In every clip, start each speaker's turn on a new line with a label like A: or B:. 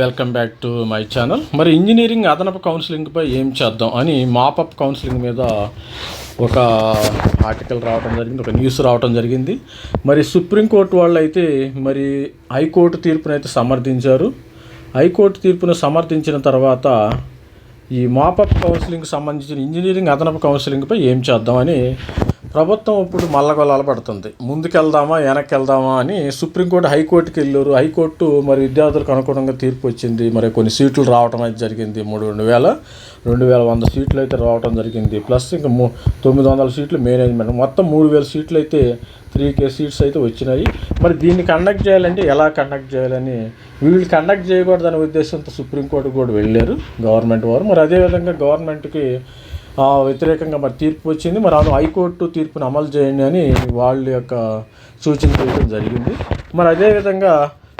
A: Welcome back to my channel. మరి engineering అదనపు కౌన్సిలింగ్పై ఏం చేద్దాం అని మాపప్ కౌన్సిలింగ్ మీద ఒక ఆర్టికల్ రావడం జరిగింది ఒక న్యూస్ రావడం జరిగింది. మరి సుప్రీంకోర్టు వాళ్ళు అయితే మరి హైకోర్టు తీర్పును అయితే సమర్థించారు. హైకోర్టు తీర్పును సమర్థించిన తర్వాత ఈ మాపప్ కౌన్సిలింగ్ సంబంధించిన ఇంజనీరింగ్ అదనపు కౌన్సిలింగ్పై ఏం చేద్దామని ప్రభుత్వం ఇప్పుడు మల్లగొల్లాల పడుతుంది. ముందుకెళ్దామా వెనక్కి వెళ్దామా అని సుప్రీంకోర్టు హైకోర్టుకి వెళ్ళారు. హైకోర్టు మరి విద్యార్థులకు అనుగుణంగా తీర్పు వచ్చింది. మరి కొన్ని సీట్లు రావడం అయితే జరిగింది. మూడు రెండు వేల రెండు వేల వంద సీట్లు అయితే రావడం జరిగింది. ప్లస్ ఇంకా మూ తొమ్మిది వందల సీట్లు మేనేజ్మెంట్. మొత్తం మూడు వేల సీట్లు అయితే త్రీ కే సీట్స్ అయితే వచ్చినాయి. మరి దీన్ని కండక్ట్ చేయాలంటే ఎలా కండక్ట్ చేయాలని వీళ్ళు కండక్ట్ చేయకూడదనే ఉద్దేశంతో సుప్రీంకోర్టు కూడా వెళ్ళారు. గవర్నమెంట్ వారు. మరి అదేవిధంగా గవర్నమెంట్కి వ్యతిరేకంగా మరి తీర్పు వచ్చింది. మరి అవును హైకోర్టు తీర్పును అమలు చేయండి అని వాళ్ళ యొక్క సూచన చేయడం జరిగింది. మరి అదేవిధంగా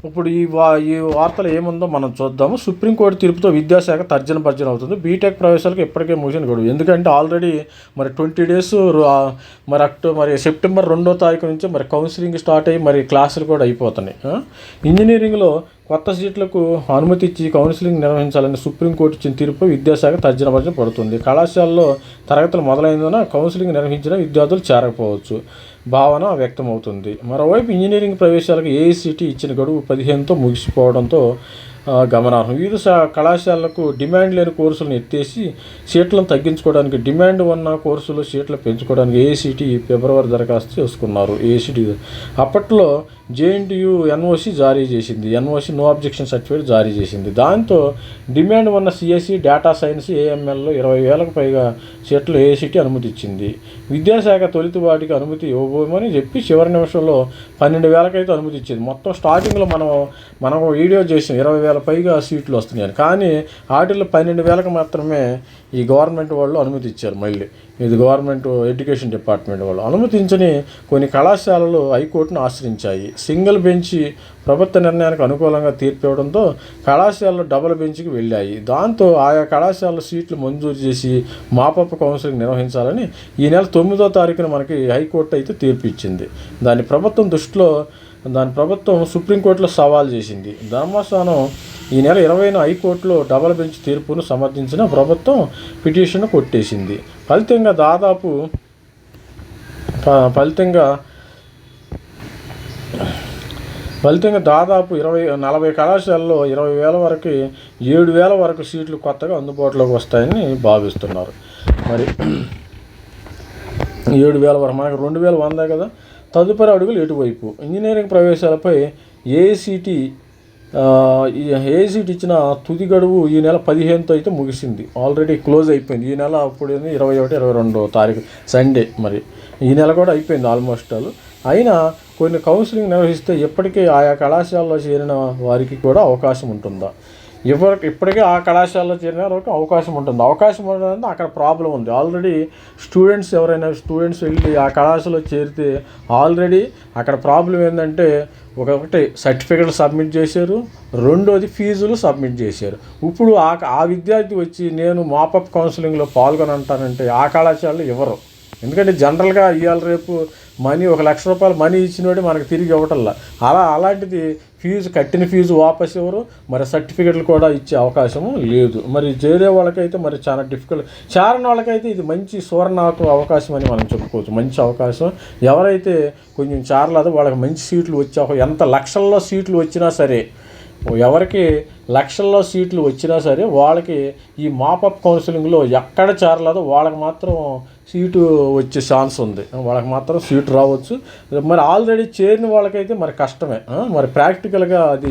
A: ఇప్పుడు ఈ వా ఈ వార్తలు ఏముందో మనం చూద్దాము. సుప్రీంకోర్టు తీర్పుతో విద్యాశాఖ తర్జన భర్జన అవుతుంది. బీటెక్ ప్రవేశాలకు ఇప్పటికే ముగిసిన గడువు. ఎందుకంటే ఆల్రెడీ మరి ట్వంటీ డేస్ మరి అక్టో మరి సెప్టెంబర్ రెండో తారీఖు నుంచి మరి కౌన్సిలింగ్ స్టార్ట్ అయ్యి మరి క్లాసులు కూడా అయిపోతున్నాయి. ఇంజనీరింగ్లో కొత్త సీట్లకు అనుమతి ఇచ్చి కౌన్సిలింగ్ నిర్వహించాలని సుప్రీంకోర్టు ఇచ్చిన తీర్పు విద్యాశాఖ తర్జనభర్జన పడుతుంది. కళాశాలలో తరగతులు మొదలైందున కౌన్సిలింగ్ నిర్వహించిన విద్యార్థులు చేరకపోవచ్చు భావన వ్యక్తమవుతుంది. మరోవైపు ఇంజనీరింగ్ ప్రవేశాలకు ఏఐసిటి ఇచ్చిన గడువు పదిహేనుతో ముగిసిపోవడంతో గమనార్హం. వివిధ కళాశాలలకు డిమాండ్ లేని కోర్సులను ఎత్తేసి సీట్లను తగ్గించుకోవడానికి డిమాండ్ ఉన్న కోర్సులు సీట్లు పెంచుకోవడానికి ఏఐసిటి ఫిబ్రవరి దరఖాస్తు చేసుకున్నారు. ఏఐసిటి అప్పట్లో జేఎన్టీయు ఎన్ఓసి జారీ చేసింది. ఎన్ఓసి నో అబ్జెక్షన్ సర్టిఫికేట్ జారీ చేసింది. దాంతో డిమాండ్ ఉన్న సిఎస్సి డేటా సైన్స్ ఏఎంఎల్లో ఇరవై వేలకు పైగా సీట్లు ఏఐసిటి అనుమతి ఇచ్చింది. విద్యాశాఖ తొలి వాటికి అనుమతి ఇవ్వబోమని చెప్పి చివరి నిమిషంలో పన్నెండు వేలకైతే అనుమతి ఇచ్చింది. మొత్తం స్టార్టింగ్లో మనం మనం వీడియో చేసిన ఇరవై వేల పైగా సీట్లు వస్తున్నాయని. కానీ వాటిల్లో పన్నెండు వేలకు మాత్రమే ఈ గవర్నమెంట్ వాళ్ళు అనుమతి ఇచ్చారు మళ్ళీ. ఇది గవర్నమెంట్ ఎడ్యుకేషన్ డిపార్ట్మెంట్ వాళ్ళు అనుమతించని కొన్ని కళాశాలలు హైకోర్టును ఆశ్రయించాయి. సింగిల్ బెంచి ప్రభుత్వ నిర్ణయానికి అనుకూలంగా తీర్పు ఇవ్వడంతో కళాశాలలు డబుల్ బెంచ్కి వెళ్ళాయి. దాంతో ఆయా కళాశాలల సీట్లు మంజూరు చేసి మాపప్ కౌన్సిలింగ్ నిర్వహించాలని ఈ నెల తొమ్మిదో తారీఖున మనకి హైకోర్టు అయితే తీర్పు ఇచ్చింది. దాని ప్రభుత్వం దృష్టిలో దాని ప్రభుత్వం సుప్రీంకోర్టులో సవాల్ చేసింది. ధర్మాసనం ఈ నెల ఇరవైన హైకోర్టులో డబల్ బెంచ్ తీర్పును సమర్థించిన ప్రభుత్వం పిటిషన్ కొట్టేసింది. ఫలితంగా దాదాపు ఫలితంగా ఫలితంగా దాదాపు ఇరవై నలభై కళాశాలలో ఇరవై వేల వరకు ఏడు వేల వరకు సీట్లు కొత్తగా అందుబాటులోకి వస్తాయని భావిస్తున్నారు. మరి ఏడు వేల వరకు మనకు రెండు వేల వందే కదా? తదుపరి అడుగులు ఎటువైపు? ఇంజనీరింగ్ ప్రవేశాలపై ఏఐసిటి ఏఐసిటి ఇచ్చిన తుది గడువు ఈ నెల పదిహేనుతో అయితే ముగిసింది. ఆల్రెడీ క్లోజ్ అయిపోయింది. ఈ నెల అప్పుడు ఏంది? ఇరవై ఒకటి ఇరవై రెండో తారీఖు సండే మరి. ఈ నెల కూడా అయిపోయింది ఆల్మోస్ట్ ఆల్ అయినా కొన్ని కౌన్సిలింగ్ నిర్వహిస్తే ఇప్పటికే ఆయా కళాశాలలో చేరిన వారికి కూడా అవకాశం ఉంటుందా? ఎవరికి ఇప్పటికే ఆ కళాశాలలో చేరిన వరకు అవకాశం ఉంటుంది. అవకాశం ఉంటుంది అక్కడ ప్రాబ్లం ఉంది. ఆల్రెడీ స్టూడెంట్స్ ఎవరైనా స్టూడెంట్స్ వెళ్ళి ఆ కళాశాలలో చేరితే ఆల్రెడీ అక్కడ ప్రాబ్లం ఏంటంటే ఒకటి సర్టిఫికెట్లు సబ్మిట్ చేశారు. రెండోది ఫీజులు సబ్మిట్ చేశారు. ఇప్పుడు ఆ ఆ విద్యార్థి వచ్చి నేను మాపప్ కౌన్సిలింగ్లో పాల్గొనంటానంటే ఆ కళాశాలలో ఇవ్వరు. ఎందుకంటే జనరల్గా ఇవాళ రేపు మనీ ఒక లక్ష రూపాయలు మనీ ఇచ్చినోడి మనకు తిరిగి ఇవ్వటంలా. అలా అలాంటిది ఫీజు కట్టిన ఫీజు వాపస్ ఇవ్వరు మరి సర్టిఫికెట్లు కూడా ఇచ్చే అవకాశం లేదు. మరి చేరే వాళ్ళకైతే మరి చాలా డిఫికల్ట్ చేరని వాళ్ళకైతే ఇది మంచి సువర్ణాకు అవకాశం అని మనం చెప్పుకోవచ్చు. మంచి అవకాశం. ఎవరైతే కొంచెం చేరలేదో వాళ్ళకి మంచి సీట్లు వచ్చే ఎంత లక్షల్లో సీట్లు వచ్చినా సరే ఎవరికి లక్షల్లో సీట్లు వచ్చినా సరే వాళ్ళకి ఈ మాపప్ కౌన్సిలింగ్లో ఎక్కడ చేరలేదో వాళ్ళకి మాత్రం సీటు వచ్చే ఛాన్స్ ఉంది. వాళ్ళకి మాత్రం సీటు రావచ్చు. మరి ఆల్రెడీ చేరిన వాళ్ళకైతే మరి కష్టమే. మరి ప్రాక్టికల్గా అది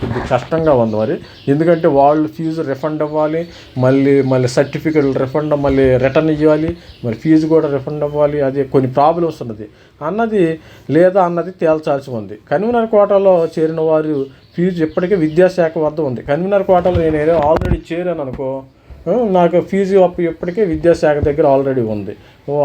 A: కొద్ది కష్టంగా ఉంది మరి. ఎందుకంటే వాళ్ళు ఫీజు రిఫండ్ అవ్వాలి మళ్ళీ మళ్ళీ సర్టిఫికెట్లు రిఫండ్ మళ్ళీ రిటర్న్ ఇవ్వాలి మరి ఫీజు కూడా రిఫండ్ అవ్వాలి అది కొన్ని ప్రాబ్లమ్స్ ఉన్నది. అన్నది లేదా అన్నది తేల్చాల్సి ఉంది. కన్వీనర్ కోటాలో చేరిన వారు ఫీజు ఇప్పటికే విద్యాశాఖ వద్ద ఉంది. కన్వీనర్ కోటాలో నేను ఏదో ఆల్రెడీ చేరాను అనుకో నాకు ఫీజు అప్పు ఇప్పటికే విద్యాశాఖ దగ్గర ఆల్రెడీ ఉంది.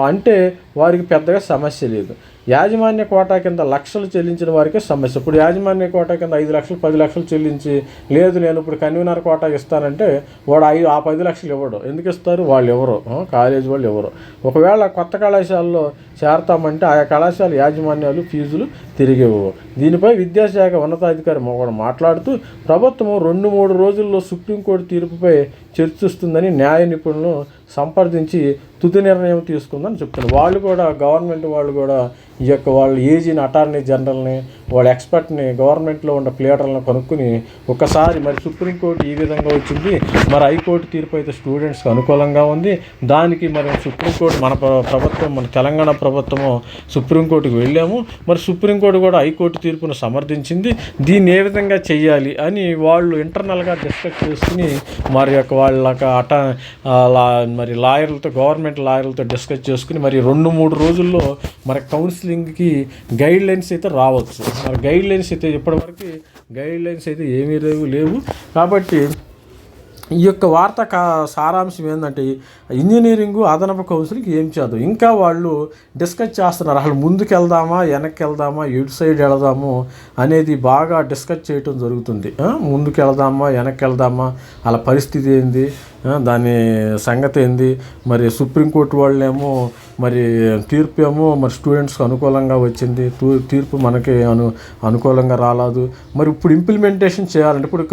A: అంటే వారికి పెద్దగా సమస్య లేదు. యాజమాన్య కోటా కింద లక్షలు చెల్లించిన వారికే సమస్య. ఇప్పుడు యాజమాన్య కోటా కింద ఐదు లక్షలు పది లక్షలు చెల్లించి లేదు నేను ఇప్పుడు కన్వీనర్ కోటా ఇస్తానంటే వాడు ఐదు ఆ పది లక్షలు ఇవ్వడు. ఎందుకు ఇస్తారు? వాళ్ళు ఎవరు కాలేజీ వాళ్ళు ఎవరు ఒకవేళ కొత్త కళాశాలలో చేరతామంటే ఆయా కళాశాల యాజమాన్యాలు ఫీజులు తిరిగి దీనిపై విద్యాశాఖ ఉన్నతాధికారి ఒకడు మాట్లాడుతూ ప్రభుత్వం రెండు మూడు రోజుల్లో సుప్రీంకోర్టు తీర్పుపై చర్చిస్తుందని న్యాయ నిపుణులను సంప్రదించి తుది నిర్ణయం తీసుకుందని చెప్తున్నారు. వాళ్ళు కూడా గవర్నమెంట్ వాళ్ళు కూడా ఈ యొక్క వాళ్ళ ఏజీని అటార్నీ జనరల్ని వాళ్ళ ఎక్స్పర్ట్ని గవర్నమెంట్లో ఉన్న ప్లేటర్లను కనుక్కుని ఒకసారి మరి సుప్రీంకోర్టు ఈ విధంగా వచ్చింది. మరి హైకోర్టు తీర్పు అయితే స్టూడెంట్స్కి అనుకూలంగా ఉంది. దానికి మరి సుప్రీంకోర్టు మన ప్రభుత్వం మన తెలంగాణ ప్రభుత్వము సుప్రీంకోర్టుకు వెళ్ళాము. మరి సుప్రీంకోర్టు కూడా హైకోర్టు తీర్పును సమర్థించింది. దీన్ని ఏ విధంగా చేయాలి అని వాళ్ళు ఇంటర్నల్గా డిస్కస్ చేసుకుని మరి యొక్క వాళ్ళ అట మరి లాయర్లతో గవర్నమెంట్ లాయర్లతో డిస్కస్ చేసుకుని మరి రెండు మూడు రోజుల్లో మరి కౌన్సిలింగ్కి గైడ్ లైన్స్ అయితే రావచ్చు. మరి గైడ్ లైన్స్ అయితే ఇప్పటివరకు గైడ్ లైన్స్ అయితే ఏమీ లేవు. లేవు. కాబట్టి ఈ యొక్క వార్త కా సారాంశం ఏంటంటే ఇంజనీరింగ్ అదనపు కౌన్సిలింగ్ ఏం చేద్దాం? ఇంకా వాళ్ళు డిస్కస్ చేస్తున్నారు. అసలు ముందుకెళ్దామా వెనక్కి వెళ్దామా ఎటు సైడ్ వెళదాము అనేది బాగా డిస్కస్ చేయటం జరుగుతుంది. ముందుకు వెళదామా వెనక్కి వెళ్దామా అలా పరిస్థితి ఏంది? దాని సంగతి ఏంది? మరి సుప్రీంకోర్టు వాళ్ళేమో మరి తీర్పు ఏమో మరి స్టూడెంట్స్కి అనుకూలంగా వచ్చింది. తీర్పు మనకి అను అనుకూలంగా రాలేదు. మరి ఇప్పుడు ఇంప్లిమెంటేషన్ చేయాలంటే ఇప్పుడు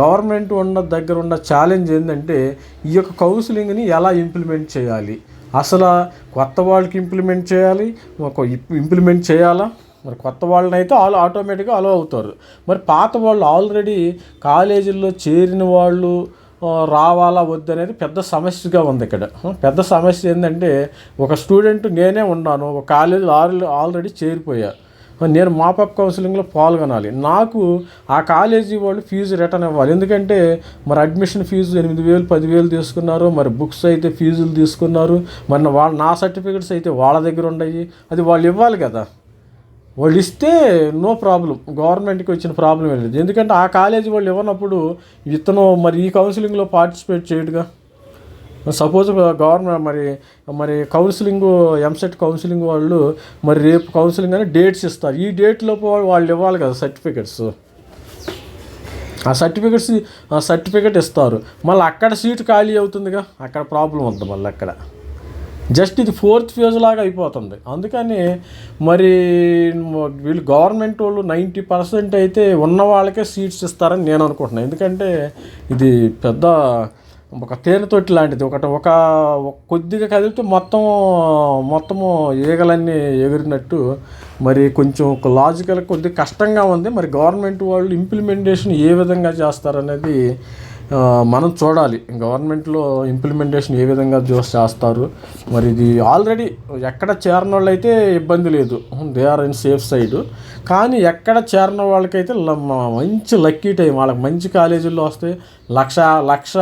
A: గవర్నమెంట్ ఉన్న దగ్గర ఉన్న ఛాలెంజ్ ఏంటంటే ఈ యొక్క కౌన్సిలింగ్ని ఎలా ఇంప్లిమెంట్ చేయాలి? అసలు కొత్త వాళ్ళకి ఇంప్లిమెంట్ చేయాలి? ఒక ఇంప్లిమెంట్ చేయాలా? మరి కొత్త వాళ్ళని అయితే ఆల్ ఆటోమేటిక్గా అలో అవుతారు. మరి పాత వాళ్ళు ఆల్రెడీ కాలేజీల్లో చేరిన వాళ్ళు రావాలా వద్దనేది పెద్ద సమస్యగా ఉంది ఇక్కడ. పెద్ద సమస్య ఏంటంటే ఒక స్టూడెంట్ నేనే ఉన్నాను ఒక కాలేజీలో ఆల్రెడీ ఆల్రెడీ చేరిపోయా. నేను మాపప్ కౌన్సిలింగ్లో పాల్గొనాలి. నాకు ఆ కాలేజీ వాళ్ళు ఫీజు రిటర్న్ ఇవ్వాలి. ఎందుకంటే మరి అడ్మిషన్ ఫీజు ఎనిమిది వేలు పదివేలు తీసుకున్నారు మరి బుక్స్ అయితే ఫీజులు తీసుకున్నారు మరి నా- వాళ్ళ నా సర్టిఫికెట్స్ అయితే వాళ్ళ దగ్గర ఉన్నాయి అది వాళ్ళు ఇవ్వాలి కదా. వాళ్ళు ఇస్తే నో ప్రాబ్లం. గవర్నమెంట్కి వచ్చిన ప్రాబ్లం ఏం లేదు. ఎందుకంటే ఆ కాలేజీ వాళ్ళు ఇవ్వనప్పుడు ఇతను మరి ఈ కౌన్సిలింగ్లో పార్టిసిపేట్ చేయడుగా? సపోజ్ గవర్నమెంట్ మరి మరి కౌన్సిలింగ్ ఎంసెట్ కౌన్సిలింగ్ వాళ్ళు మరి రేపు కౌన్సిలింగ్ అని డేట్స్ ఇస్తారు. ఈ డేట్లోపు వాళ్ళు- వాళ్ళు ఇవ్వాలి కదా సర్టిఫికెట్స్. ఆ సర్టిఫికెట్స్ ఆ సర్టిఫికెట్ ఇస్తారు. మళ్ళీ అక్కడ సీట్ ఖాళీ అవుతుందిగా? అక్కడ ప్రాబ్లం ఉంది మళ్ళీ అక్కడ. జస్ట్ ఇది ఫోర్త్ ఫేజ్ లాగా అయిపోతుంది. అందుకని మరి వీళ్ళు గవర్నమెంట్ వాళ్ళు నైంటీ పర్సెంట్ అయితే ఉన్న వాళ్ళకే సీట్స్ ఇస్తారని నేను అనుకుంటున్నాను. ఎందుకంటే ఇది పెద్ద ఒక తేనె తొట్టి లాంటిది. ఒకటి ఒక కొద్దిగా కదిలితే మొత్తం మొత్తము ఈగలన్నీ ఎగిరినట్టు మరి కొంచెం ఒక లాజికల్ కొద్దిగా కష్టంగా ఉంది. మరి గవర్నమెంట్ వాళ్ళు ఇంప్లిమెంటేషన్ ఏ విధంగా చేస్తారనేది మనం చూడాలి. గవర్నమెంట్లో ఇంప్లిమెంటేషన్ ఏ విధంగా చూస్ చేస్తారు? మరి ఇది ఆల్రెడీ ఎక్కడ చేరిన వాళ్ళైతే ఇబ్బంది లేదు. They are in safe side కానీ ఎక్కడ చేరిన వాళ్ళకైతే మంచి లక్కీ టైం వాళ్ళకి మంచి కాలేజీల్లో వస్తే లక్ష లక్ష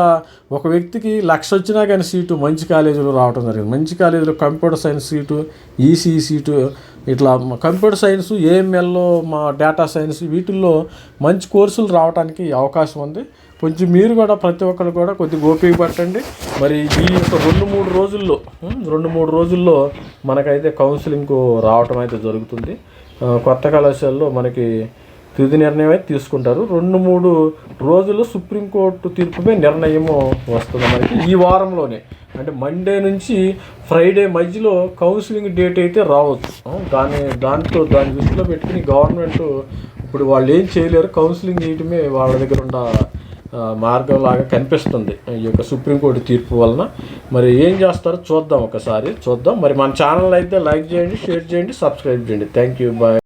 A: ఒక వ్యక్తికి లక్ష వచ్చినా కానీ సీటు మంచి కాలేజీలో రావడం జరిగింది. మంచి కాలేజీలో computer science seat EC seat ఇట్లా కంప్యూటర్ సైన్స్ ఏఎంఎల్లో మా డేటా సైన్స్ వీటిల్లో మంచి కోర్సులు రావడానికి అవకాశం ఉంది. కొంచెం మీరు కూడా ప్రతి ఒక్కరు కూడా కొద్దిగా గోపిక పట్టండి. మరి ఈ యొక్క రెండు మూడు రోజుల్లో రెండు మూడు రోజుల్లో మనకైతే కౌన్సిలింగ్ రావటం అయితే జరుగుతుంది. కొత్త కళాశాలలో మనకి తుది నిర్ణయం అయితే తీసుకుంటారు. రెండు మూడు రోజులు సుప్రీంకోర్టు తీర్పుపై నిర్ణయము వస్తుంది మనకి ఈ వారంలోనే. అంటే మండే నుంచి ఫ్రైడే మధ్యలో కౌన్సిలింగ్ డేట్ అయితే రావచ్చు. దాని దాంతో దాని దృష్టిలో పెట్టుకుని గవర్నమెంట్ ఇప్పుడు వాళ్ళు ఏం చేయలేరు. కౌన్సిలింగ్ చేయటమే వాళ్ళ దగ్గర ఉన్న మార్గంలాగా మార్గం లాగా కనిపిస్తుంది ఈ యొక్క సుప్రీంకోర్టు తీర్పు వలన. మరి ఏం చేస్తారో చూద్దాం ఒకసారి చూద్దాం. మరి మన ఛానల్ అయితే లైక్ చేయండి షేర్ చేయండి సబ్స్క్రైబ్ చేయండి. Thank you bye